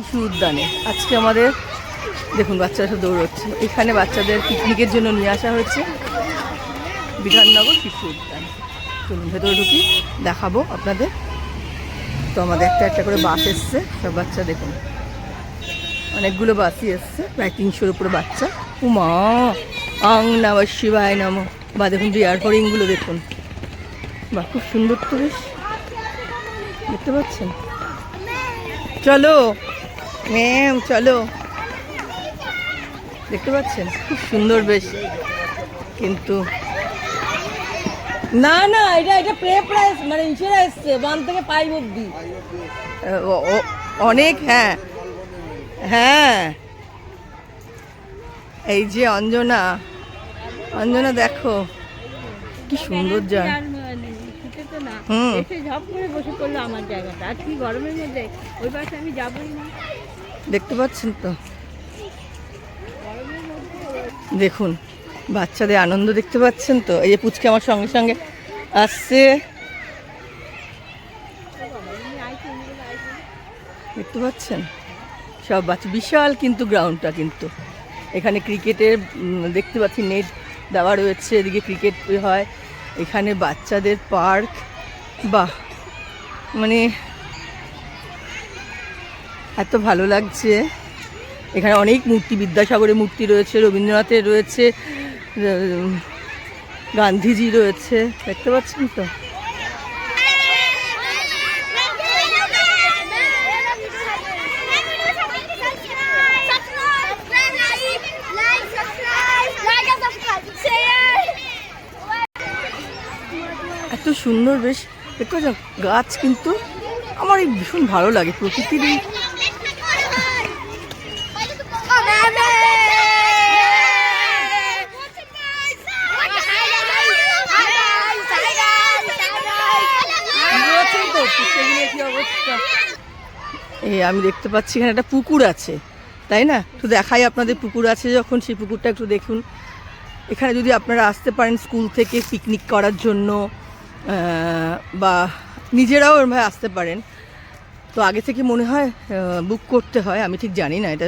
শিশু উদ্যানে। আজকে আমাদের, দেখুন, বাচ্চারা সব দৌড়চ্ছে। এখানে বাচ্চাদের পিকনিকের জন্য নিয়ে আসা হয়েছে বিধাননগর শিশু উদ্যান। চলুন, ভেতরে ঢুকি, দেখাবো আপনাদের। তো আমাদের একটা একটা করে বাস এসছে, সব বাচ্চা দেখুন। অনেকগুলো বাসই এসছে, প্রায় তিনশোর উপরে বাচ্চা। উমা, আং নাম শিবায় নাম। বা দেখুন ডিয়ার হরিংগুলো দেখুন। বা খুব সুন্দর তো বেশ। দেখতে পাচ্ছেন? চলো ম্যাম চলো। দেখতে পাচ্ছেন? খুব সুন্দর বেশ। কিন্তু না না এটা এটা প্রে প্রাইস মানে ইনসুরা এসছে ওয়ান থেকে ফাইভ অব্দি অনেক হ্যাঁ। হ্যাঁ। এই যে অঞ্জনা অঞ্জনা দেখো কি সুন্দর যা মানে, শীতে তো না। হুম। এসে ঝপ করে বসে পড়ল আমার জায়গাটা। আর কি গরমের মধ্যে? ওই পাশে আমি যাবই না। দেখতে পাচ্ছেন তো? দেখুন, বাচ্চাদের আনন্দ দেখতে পাচ্ছেন তো? এই যে পুচকে আমার সঙ্গে সঙ্গে আসছে। দেখতে পাচ্ছেন? সব বাচ্চা, বিশাল কিন্তু গ্রাউন্ডটা কিন্তু। এখানে ক্রিকেটের দেখতে পাচ্ছি নেট দেওয়া রয়েছে, এদিকে ক্রিকেট হয়। এখানে বাচ্চাদের পার্ক বা মানে এত ভালো লাগছে। এখানে অনেক মূর্তি, বিদ্যাসাগরের মূর্তি রয়েছে, রবীন্দ্রনাথের রয়েছে গান্ধীজি রয়েছে, দেখতে পাচ্ছেন তো? এত সুন্দর বেশ, দেখতে গাছ কিন্তু আমার এই ভীষণ ভালো লাগে প্রকৃতির এই বুঝতে পারছেন তো পুষ্করিণীর কি অবস্থা এই আমি দেখতে পাচ্ছি এখানে একটা পুকুর আছে, তাই না? একটু দেখাই আপনাদের পুকুর আছে যখন, সেই পুকুরটা একটু দেখুন। এখানে যদি আপনারা আসতে পারেন স্কুল থেকে পিকনিক করার জন্য বা নিজেরাও এরমভাবে আসতে পারেন। তো আগে থেকে মনে হয় বুক করতে হয়, আমি ঠিক জানি না, এটা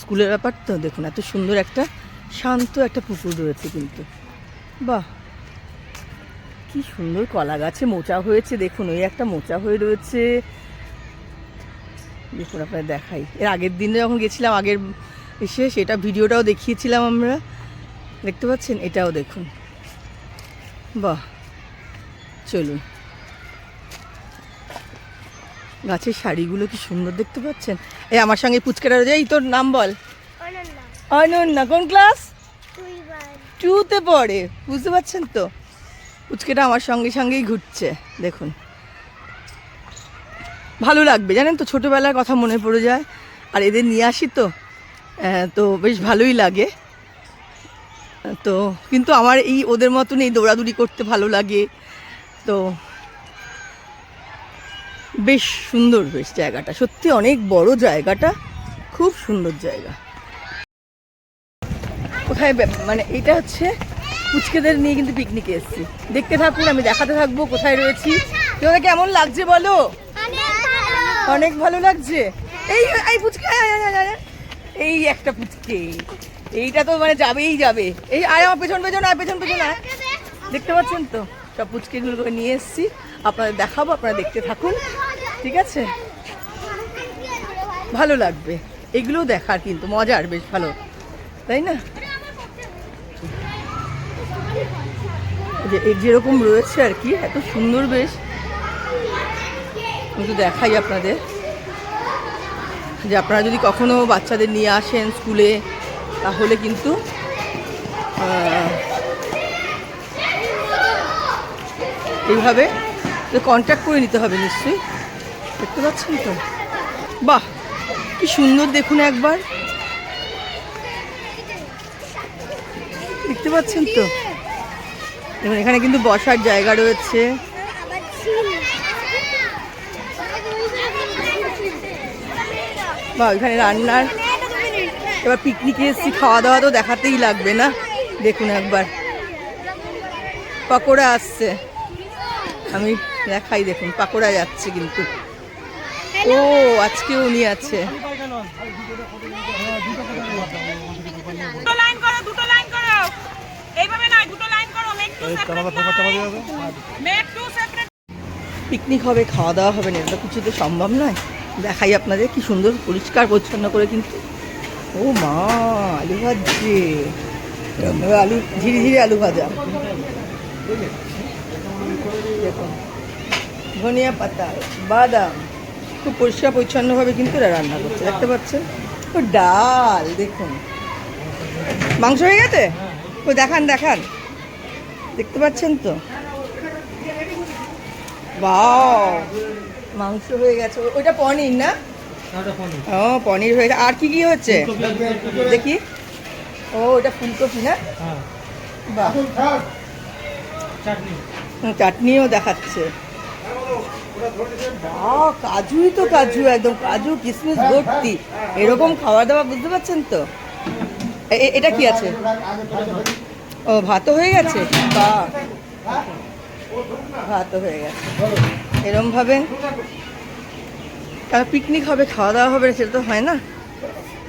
স্কুলের ব্যাপার। তো দেখুন, এত সুন্দর একটা শান্ত একটা পুকুর রয়েছে কিন্তু। বাহ! কি সুন্দর কলা গাছে মোচা হয়েছে, দেখুন, ওই একটা মোচা হয়ে রয়েছে। দেখুন আপনার দেখাই। এর আগের দিনে যখন গেছিলাম আগের এসে সেটা ভিডিওটাও দেখিয়েছিলাম আমরা। দেখতে পাচ্ছেন? এটাও দেখুন। বাহ! চলুন। গাছের শাড়িগুলো কি সুন্দর দেখতে পাচ্ছেন? এই আমার সঙ্গে পুচকেটা এই তোর নাম বল? অনন্যা। কোন ক্লাস? টুতে পড়ে। বুঝতে পারছেন তো? পুচকেটা আমার সঙ্গে সঙ্গেই ঘুরছে। দেখুন। ভালো লাগবে। জানেন তো, ছোটোবেলার কথা মনে পড়ে যায়। আর এদের নিয়ে আসি তো তো বেশ ভালোই লাগে। তো, কিন্তু আমার এই ওদের মতন এই দৌড়াদৌড়ি করতে ভালো লাগে। তো, বেশ সুন্দর বেশ জায়গাটা। সত্যি অনেক বড় জায়গাটা, খুব সুন্দর জায়গা। কোথায় মানে এটা হচ্ছে পুচকেদের নিয়ে কিন্তু পিকনিকে এসেছি। দেখতে থাকুন, আমি দেখাতে থাকব কোথায় রয়েছি। তোমাদের কেমন লাগছে বলো? অনেক ভালো লাগছে। এই এই পুচকে। এই একটা পুচকে। এইটা তো মানে যাবেই যাবে। এই, আয় আমার পেছন পেছন, আয়, পেছন পেছন, আয়। দেখতে পাচ্ছেন তো? সব পুচকেগুলো করে নিয়ে এসেছি। আপনাদের দেখাবো, আপনারা দেখতে থাকুন। ঠিক আছে? ভালো লাগবে। এগুলোও দেখার কিন্তু মজার, বেশ ভালো। তাই না? যে যেরকম রয়েছে আর কি, এত সুন্দর বেশ। একটু দেখাই আপনাদের যে আপনারা যদি কখনো বাচ্চাদের নিয়ে আসেন স্কুলে, তাহলে কিন্তু এইভাবে কন্ট্যাক্ট করে নিতে হবে নিশ্চয়ই। দেখতে পাচ্ছেন তো? বাহ, কি সুন্দর দেখুন একবার। দেখতে পাচ্ছেন তো? এখানে কিন্তু বসার জায়গা রয়েছে। বা ওইখানে রান্নার। এবার পিকনিকে এসেছি খাওয়া দাওয়া তো দেখাতেই লাগবে না? দেখুন একবার। পাকোড়া আসছে। আমি দেখাই দেখুন পাকোড়া যাচ্ছে কিন্তু। ও আজকে উনি আছে। দুটো লাইন করো দুটো লাইন করো। এইভাবে নয় দুটো লাইন করো make two make two separate picnic হবে খাওয়া দাওয়া হবে না এটা কিছু তো সম্ভব নয়। দেখাই আপনাদের কি সুন্দর, পরিষ্কার, পরিচ্ছন্ন করে কিন্তু। ও মা, আলু ভাজছে। আলু, ধীরে ধীরে আলু ভাজা। ধনিয়া পাতা, বাদাম, খুব পরিষ্কার, পরিচ্ছন্নভাবে কিন্তু এরা রান্না করছে, দেখতে পাচ্ছেন? ও ডাল, দেখুন। মাংস হয়ে গেছে? ও দেখান দেখান। দেখতে পাচ্ছেন তো? বাও মাংস হয়ে গেছে। ওইটা পনির না? ও পনির হয়ে গেছে। আর কি কি হচ্ছে? দেখি। ও ওটা ফুলকপি না? বাহ। চাটনিও দেখাচ্ছে। বাহ কাজুই তো কাজু একদম। কাজু কিশমিশ ভর্তি। এরকম খাওয়া দাওয়া বুঝতে পারছেন তো? এটা কি আছে? ও ভাতও হয়ে গেছে? বাহ। ভাতও হয়ে গেছে। এরম ভাবে কারণ পিকনিক হবে খাওয়া দাওয়া হবে, সেটা তো হয় না।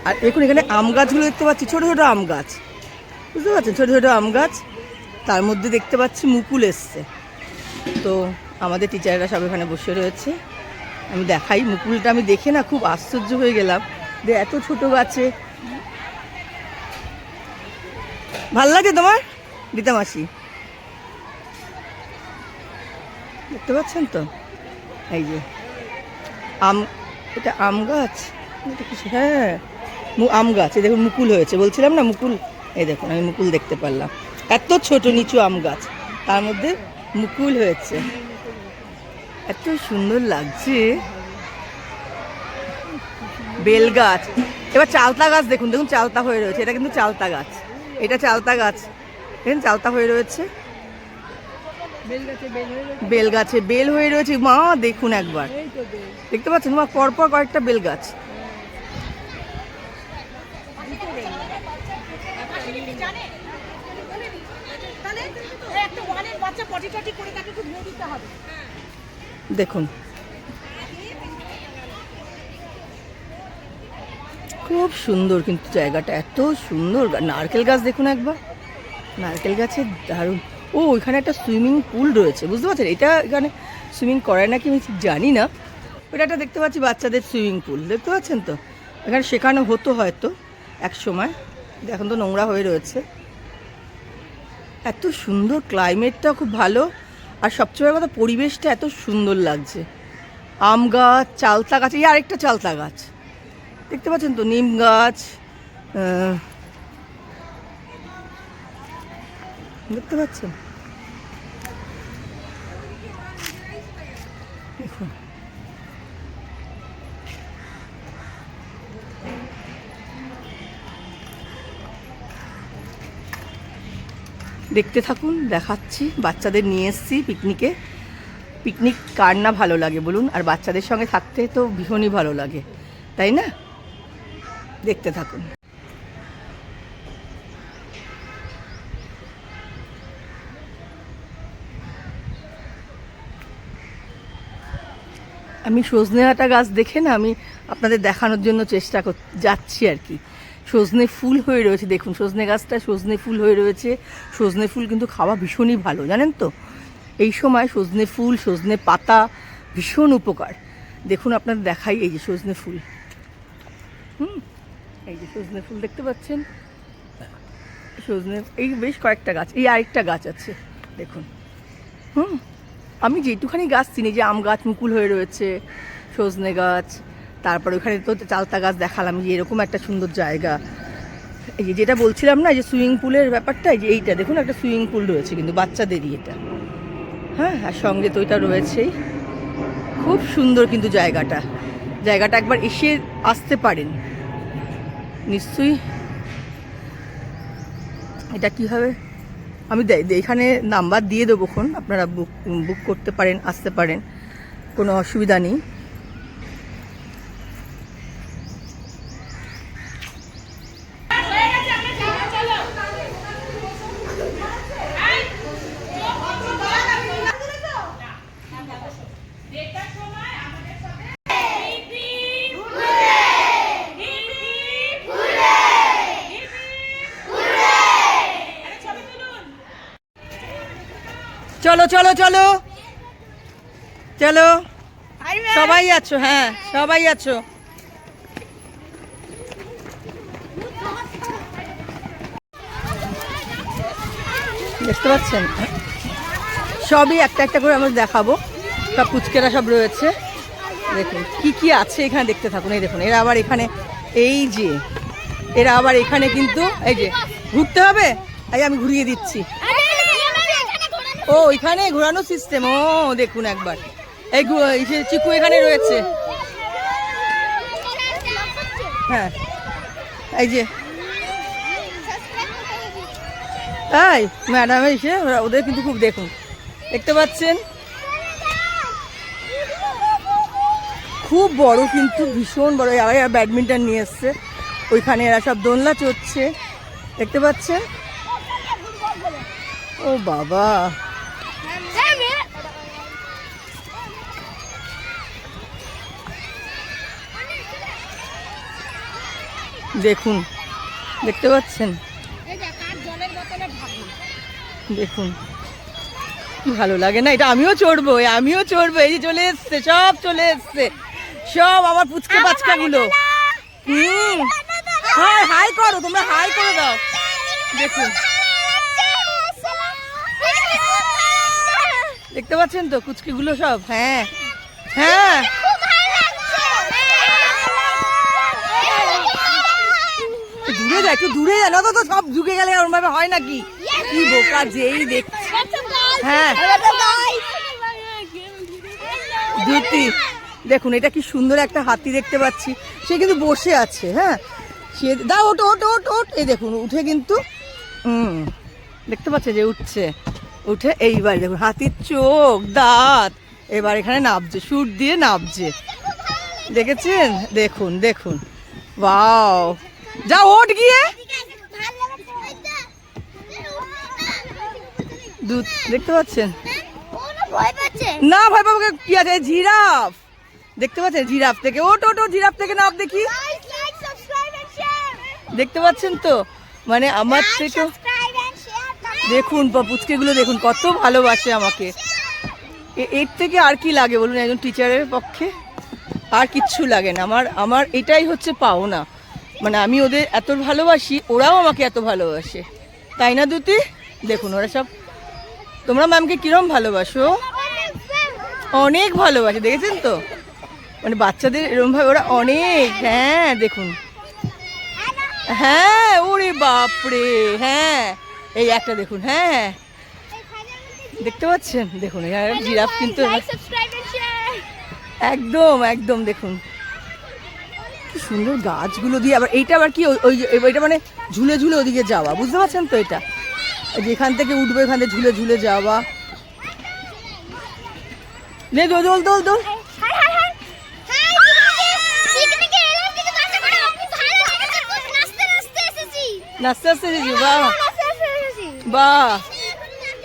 আর এখন এখানে আম গাছগুলো দেখতে পাচ্ছি, ছোটো ছোটো আম গাছ। বুঝতে পারছেন? ছোটো ছোটো আম গাছ। তার মধ্যে দেখতে পাচ্ছি মুকুল এসছে। তো আমাদের টিচাররা সব এখানে বসে রয়েছে। আমি দেখাই মুকুলটা, আমি দেখে না, খুব আশ্চর্য হয়ে গেলাম যে এত ছোট গাছে। ভালো লাগে তোমার? রীতা মাসি দেখতে পাচ্ছেন তো? এই যে, আম, এটা আম গাছ? এটা কিছু হ্যাঁ আম গাছ, এই দেখুন মুকুল হয়েছে। বলছিলাম না মুকুল? এই দেখুন, আমি মুকুল দেখতে পারলাম। এত ছোট নিচু আম গাছ, তার মধ্যে মুকুল হয়েছে। এত সুন্দর লাগছে। বেল গাছ। এবার চালতা গাছ দেখুন দেখুন চালতা হয়ে রয়েছে। এটা কিন্তু চালতা গাছ। এটা চালতা গাছ। দেখুন, চালতা হয়ে রয়েছে। বেল গাছে বেল হয়ে গেছে গাছে রয়েছে। মা দেখুন একবার। দেখতে পাচ্ছেন? মা পরপর কয়েকটা বেল গাছ দেখুন। খুব সুন্দর কিন্তু জায়গাটা। এত সুন্দর। নারকেল গাছ দেখুন একবার। নারকেল গাছের দারুণ। ও ওইখানে একটা সুইমিং পুল রয়েছে, বুঝতে পারছেন? এটা এখানে সুইমিং করায় নাকি আমি ঠিক জানি না ওটা একটা দেখতে পাচ্ছি বাচ্চাদের সুইমিং পুল, দেখতে পাচ্ছেন তো? এখানে শেখানো হতো হয়তো এক সময় এখন তো নোংরা হয়ে রয়েছে। এত সুন্দর ক্লাইমেটটা খুব ভালো, আর সবচেয়ে বড় কথা পরিবেশটা এত সুন্দর লাগছে। আম গাছ, চালতা গাছ, এই আরেকটা চালতা গাছ, দেখতে পাচ্ছেন তো? নিম গাছ দেখতে পাচ্ছেন? দেখুন। দেখতে থাকুন, দেখাচ্ছি, বাচ্চাদের নিয়ে এসেছি পিকনিকে। পিকনিক কার না ভালো লাগে বলুন? আর বাচ্চাদের সঙ্গে থাকতে তো ভীষণই ভালো লাগে, তাই না? দেখতে থাকুন। আমি সজনে ডাঁটা গাছ দেখে না আমি আপনাদের দেখানোর জন্য চেষ্টা যাচ্ছি আর কি। সজনে ফুল হয়ে রয়েছে, দেখুন সজনে গাছটা সজনে ফুল হয়ে রয়েছে। সজনে ফুল কিন্তু খাওয়া ভীষণই ভালো, জানেন তো? এই সময় সজনে ফুল, সজনে পাতা ভীষণ উপকার। দেখুন আপনাদের দেখাই এই যে সজনে ফুল। হুম, এই যে সজনে ফুল দেখতে পাচ্ছেন? সজনে, এই বেশ কয়েকটা গাছ, এই আরেকটা গাছ আছে, দেখুন। হুম আমি যেটুখানি গাছ চিনি যে আম গাছ মুকুল হয়ে রয়েছে, সজনে গাছ, তারপরে ওখানে তো চালতা গাছ দেখালাম, যে এরকম একটা সুন্দর জায়গা। এই যে যেটা বলছিলাম না, যে সুইমিং পুলের ব্যাপারটা যে এইটা, দেখুন একটা সুইমিং পুল রয়েছে, কিন্তু বাচ্চাদেরই এটা। হ্যাঁ আর সঙ্গে তো এটা রয়েছেই। খুব সুন্দর কিন্তু জায়গাটা। জায়গাটা একবার এসে আসতে পারেন। নিশ্চয়ই। এটা কি হবে? আমি এখানে নাম্বার দিয়ে দেবো খুন আপনারা বুক বুক করতে পারেন, আসতে পারেন। কোনো অসুবিধা নেই। চলো সবাই আছো হ্যাঁ সবাই আছো। দেখতে পাচ্ছেন? সবই একটা একটা করে আমরা দেখাবো। সব পুচকেরা সব রয়েছে। দেখুন কি কি আছে এখানে দেখতে থাকুন। এই দেখুন এরা আবার এখানে এই যে এরা আবার এখানে কিন্তু এই যে ঘুরতে হবে? এই আমি ঘুরিয়ে দিচ্ছি। ও এখানে ঘোরানো সিস্টেম ও দেখুন একবার। এই চিকু এখানে রয়েছে। হ্যাঁ। এই যে। তাই ম্যাডাম এসে ওদের কিন্তু খুব দেখুন। দেখতে পাচ্ছেন? খুব বড় কিন্তু, ভীষণ বড়। এরা ব্যাডমিন্টন নিয়ে এসছে। ওইখানে এরা সব দোলনা চড়ছে। দেখতে পাচ্ছেন? ও বাবা। দেখুন দেখতে পাচ্ছেন? দেখুন ভালো লাগে না? এটা আমিও চড়বো আমিও চড়বো এই যে চলে এসছে সব চলে এসছে। সব আমার পুচকে পাচকা গুলো। হুম। হাই হাই করো তোমরা হাই করে দাও। দেখুন। দেখতে পাচ্ছেন তো কুচকি গুলো সব? হ্যাঁ। হ্যাঁ। একটু দূরে যা না তো সব ঝুঁকে গেলে ওরম ভাবে হয় নাকি? কি বোকা যেই দেখ হ্যাঁ। দ্যুতি দেখুন, এটা কি সুন্দর একটা হাতি দেখতে পাচ্ছি। সে কিন্তু বসে আছে হ্যাঁ। সে দা ওট ওট ওট ওট এই দেখুন, উঠে কিন্তু দেখতে পাচ্ছে যে উঠছে। উঠে এইবার দেখুন, হাতির চোখ, দাঁত। এবার এখানে নাবছে সুর দিয়ে নাবছে দেখেছেন? দেখুন দেখুন। বাও যা ওঠ গিয়ে। দুধ দেখতে পাচ্ছেন? না ভয় পাবো কি আছে? জিরাফ। দেখতে পাচ্ছেন? জিরাফ থেকে। ওট ওট ওট, জিরাফ থেকে নাপ দেখি। দেখতে পাচ্ছেন তো? মানে আমার থেকে দেখুন পুচকেগুলো দেখুন কত ভালোবাসে আমাকে। এর থেকে আর কি লাগে বলুন একজন টিচারের পক্ষে? আর কিচ্ছু লাগে না। আমার আমার এটাই হচ্ছে পাওনা। মানে আমি ওদের এত ভালোবাসি ওরাও আমাকে এত ভালোবাসে। তাই না দুতি? দেখুন ওরা সব তোমরা ম্যামকে কিরম ভালোবাসো? অনেক ভালোবাসে দেখেছেন তো? মানে বাচ্চাদের এরকম ভাবে ওরা অনেক হ্যাঁ দেখুন। হ্যাঁ ওরে বাপরে হ্যাঁ। এই একটা দেখুন হ্যাঁ। দেখতে পাচ্ছেন? দেখুন জিরাফ কিন্তু একদম একদম দেখুন। কি সুন্দর গাছগুলো দিয়ে আবার এইটা আবার কি ওই- এটা মানে ঝুলে ঝুলে ওদিকে যাওয়া, বুঝতে পারছেন তো এটা? যেখান থেকে উঠবে, এখান থেকে ঝুলে ঝুলে যাওয়া। নে, দোল দোল দোল দোল। নাচতে নাচতে এসেছি, বাহ। বাহ।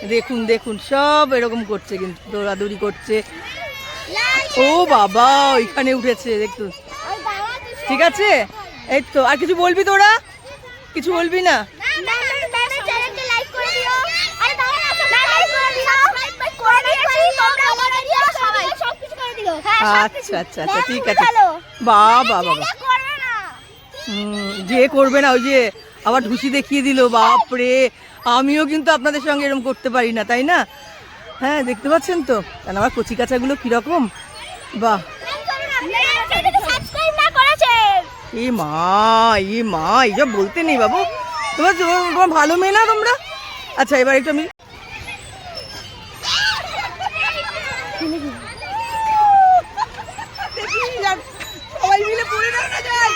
দেখুন দেখুন, সব এরকম করছে কিন্তু, দৌড়াদৌড়ি করছে। ও বাবা, ওইখানে উঠেছে, দেখুন। ঠিক আছে? এই তো আর কিছু বলবি তোরা? কিছু বলবি না? আচ্ছা আচ্ছা আচ্ছা ঠিক আছে। বাবা হুম, যে করবে না ওই যে আবার ঢুসি দেখিয়ে দিল বাপরে। আমিও কিন্তু আপনাদের সঙ্গে এরকম করতে পারি না তাই না? হ্যাঁ দেখতে পাচ্ছেন তো? কারণ আমার কচি কাচাগুলো কীরকম? বাহ। এ মা এ মা এইসব বলতে নেই বাবু। তোমার তোমার- ভালো মেয়ে না তোমরা? আচ্ছা এবার একটু আমি দেখি, সবাই মিলে পড়ে না না যায়।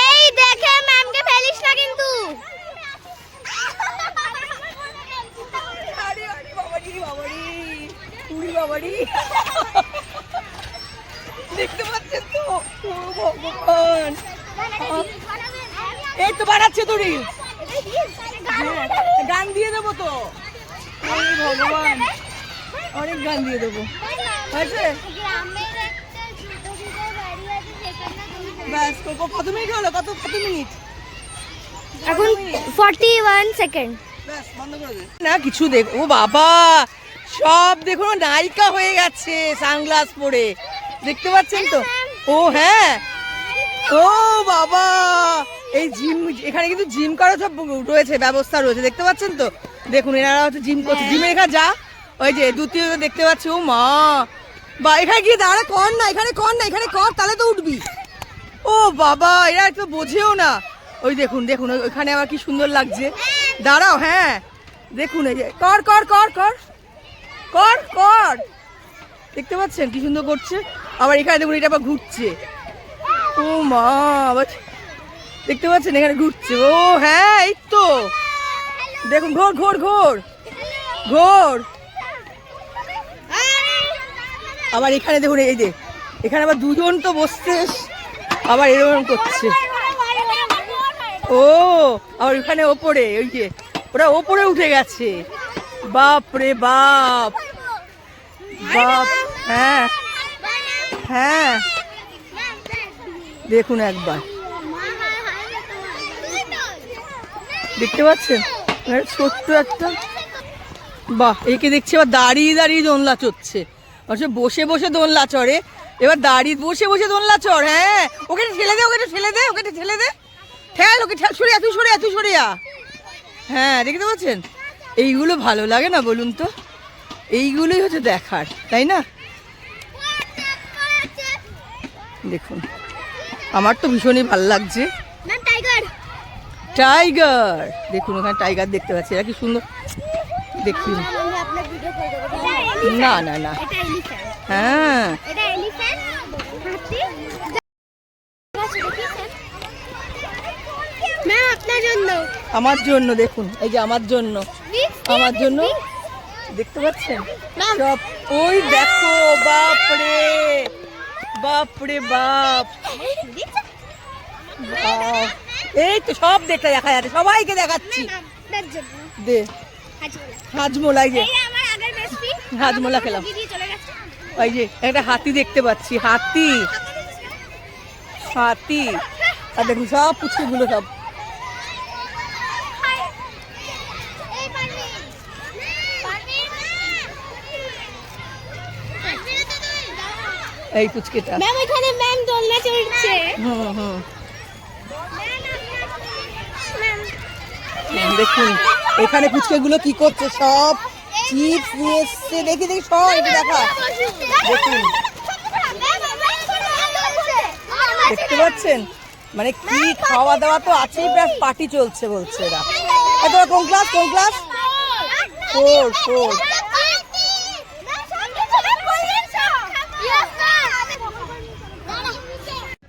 এই দেখে ম্যামকে ফেলিস না কিন্তু। আরে আরে বাবারি বাবারি বাবারি। দেখতে পাচ্ছেন তো? ভগবান। এই তো বাড়াচ্ছে তোরি গান দিয়ে দেবো তো। ভগবান অনেক গান দিয়ে দেবো। হয়েছে? ব্যাস কত মিনিট হলো? কত কত মিনিট? এখন ফর্টি ওয়ান সেকেন্ড না কিছু দেখ ও বাবা সব দেখুন নায়িকা হয়ে গেছে সানগ্লাস পরে। দেখতে পাচ্ছেন তো? ও হ্যাঁ। ও বাবা! এই জিম এখানে কিন্তু জিম করার সব রয়েছে ব্যবস্থা রয়েছে দেখতে পাচ্ছেন তো? দেখুন এনারা হচ্ছে জিম করছে। জিমে এখানে যা ওই যে দ্বিতীয় দেখতে পাচ্ছি ও মা! বা এখানে গিয়ে দাঁড়া কর না এখানে কর না এখানে কর তাহলে তো উঠবি। ও বাবা এরা একটু বোঝেও না। ওই দেখুন দেখুন ওইখানে আবার কি সুন্দর লাগছে। দাঁড়াও হ্যাঁ। দেখুন এই যে কর কর কর কর। কর কর। দেখতে পাচ্ছেন কি সুন্দর করছে? আবার এখানে দেখুন, এটা আবার ঘুরছে। ও মা, আবার দেখতে পাচ্ছেন, এখানে ঘুরছে। ও হ্যাঁ এই তো। দেখুন, ঘোর ঘোর ঘোর। ঘোর। আবার এখানে দেখুন, এই যে, এখানে আবার দুজন তো বসছে। আবার এরকম করছে। ও, আবার ওখানে ওপরে, ওই যে, ওরা ওপরে উঠে গেছে। বাপ রে বাপ। বাপ হ্যাঁ। হ্যাঁ। দেখুন একবার। দেখতে পাচ্ছেন? এখানে ছোট্ট একটা। বাহ, একে দেখছি এবার দাঁড়িয়ে দাঁড়িয়ে দোলনা চড়ছে। অবশ্য বসে বসে দোলনা চড়ে। এবার দাঁড়িয়ে বসে বসে দোলনা চড় হ্যাঁ। ওকে ঠেলে দে, ওকে ঠেলে দে, ওকে ঠেলে দে। ঠেল, ওকে ঠেল, সরে যা, তুই সরে যা, তুই সরে যা। হ্যাঁ দেখতে পাচ্ছেন? এইগুলো ভালো লাগে না বলুন তো? এইগুলোই হচ্ছে দেখার, তাই না? দেখুন আমার তো ভীষণই ভালো লাগছে। টাইগার দেখুন ওখানে টাইগার দেখতে পাচ্ছি এরা কি সুন্দর। দেখি। না না না। হ্যাঁ। আমার জন্য দেখুন এই যে আমার জন্য। আমার জন্য। দেখতে পাচ্ছেন? সব ওই দেখো বাপ রে বাপ রে বাপ। এই তো সব দেখতে দেখা যাচ্ছে সবাইকে দেখাচ্ছি দে হাজমোলা যে হাজমোলা খেলাম ওই যে একটা হাতি দেখতে পাচ্ছি হাতি হাতি আর দেখুন সব পুচকিগুলো সব এই পারবি পারবি এই পুচকিটা। ম্যাম ওইখানে ম্যাম দোলনা চড়ছে হুম হুম দেখুন এখানে পুচকেগুলো কি করছে সব চিপস নিয়ে এসছে। দেখি দেখি সব দেখা। দেখুন দেখতে পাচ্ছেন? মানে কি খাওয়া দাওয়া তো আছেই প্লাস পার্টি চলছে বলছে এরা। তোরা কোন ক্লাস কোন ক্লাস ফোর ফোর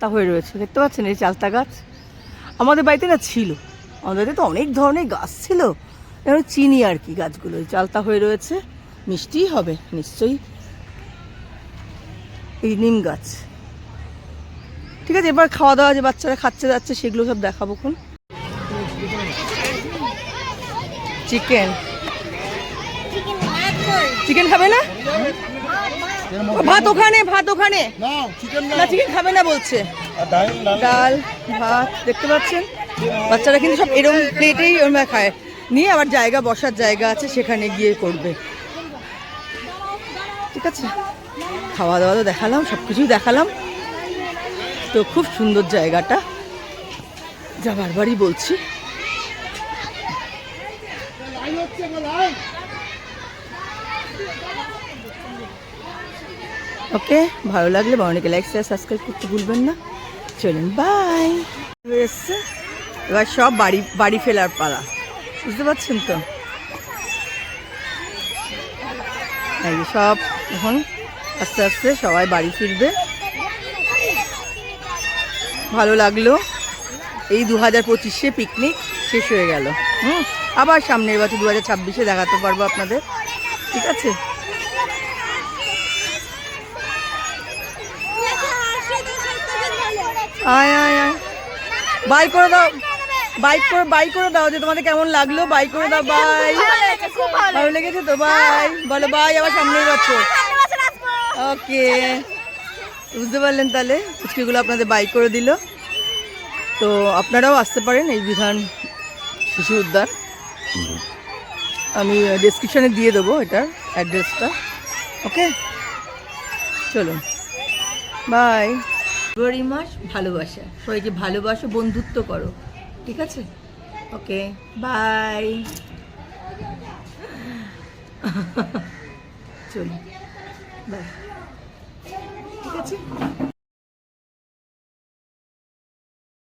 তা হয়ে রয়েছে দেখতে পাচ্ছেন এই চালতা গাছ? আমাদের বাড়িতে না ছিল। আমাদের বাড়িতে তো অনেক ধরনের গাছ ছিল। এবার চিনি আর কি গাছগুলো এই চালতা হয়ে রয়েছে। মিষ্টিই হবে নিশ্চয়ই। এই নিম গাছ। ঠিক আছে এবার খাওয়া দাওয়া যে বাচ্চারা খাচ্ছে যাচ্ছে সেগুলো সব দেখাবো কোন চিকেন। চিকেন খাবে না? ভাত ওখানে ভাত ওখানে। না চিকেন খাবে না বলছে। ডাল ভাত দেখতে পাচ্ছেন? বাচ্চারা কিন্তু সব এরকম প্লেটেই ওরম খায়। নিয়ে আবার জায়গা বসার জায়গা আছে সেখানে গিয়ে করবে। ঠিক আছে? খাওয়া দাওয়া তো দেখালাম সব কিছুই দেখালাম। তো খুব সুন্দর জায়গাটা। যা বারবারই বলছি। ওকে, ভালো লাগলে বাউনিকে লাইক শেয়ার সাবস্ক্রাইব করতে ভুলবেন না। চলুন বাই এসছে। এবার সব বাড়ি বাড়ি ফেলার পালা। বুঝতে পারছেন তো? সব এখন আস্তে আস্তে সবাই বাড়ি ফিরবে। ভালো লাগল। এই দু হাজার পঁচিশে পিকনিক শেষ হয়ে গেল। হুম, আবার সামনের বছর দু হাজার ছাব্বিশে দেখাতে পারব আপনাদের। ঠিক আছে? আয় আয় আয়। বাই করে দাও। বাইক করে বাই করে দাও যে তোমাদের কেমন লাগল। বাই করে দাও বাই ভালো লেগেছে তো? বাই বলো বাই আবার সামনের বছর ওকে বুঝতে পারলেন তাহলে? পুচকিগুলো আপনাদের বাই করে দিল। তো আপনারাও আসতে পারেন এই বিধান শিশু উদ্যান। আমি ডেসক্রিপশানে দিয়ে দেবো এটার অ্যাড্রেসটা ওকে চলুন। বাই ফেব্রুয়ারি মাস ভালোবাসা। সবাইকে ভালোবাসো, বন্ধুত্ব করো। ঠিক আছে? Okay, bye. চলি, বাই। ঠিক আছে?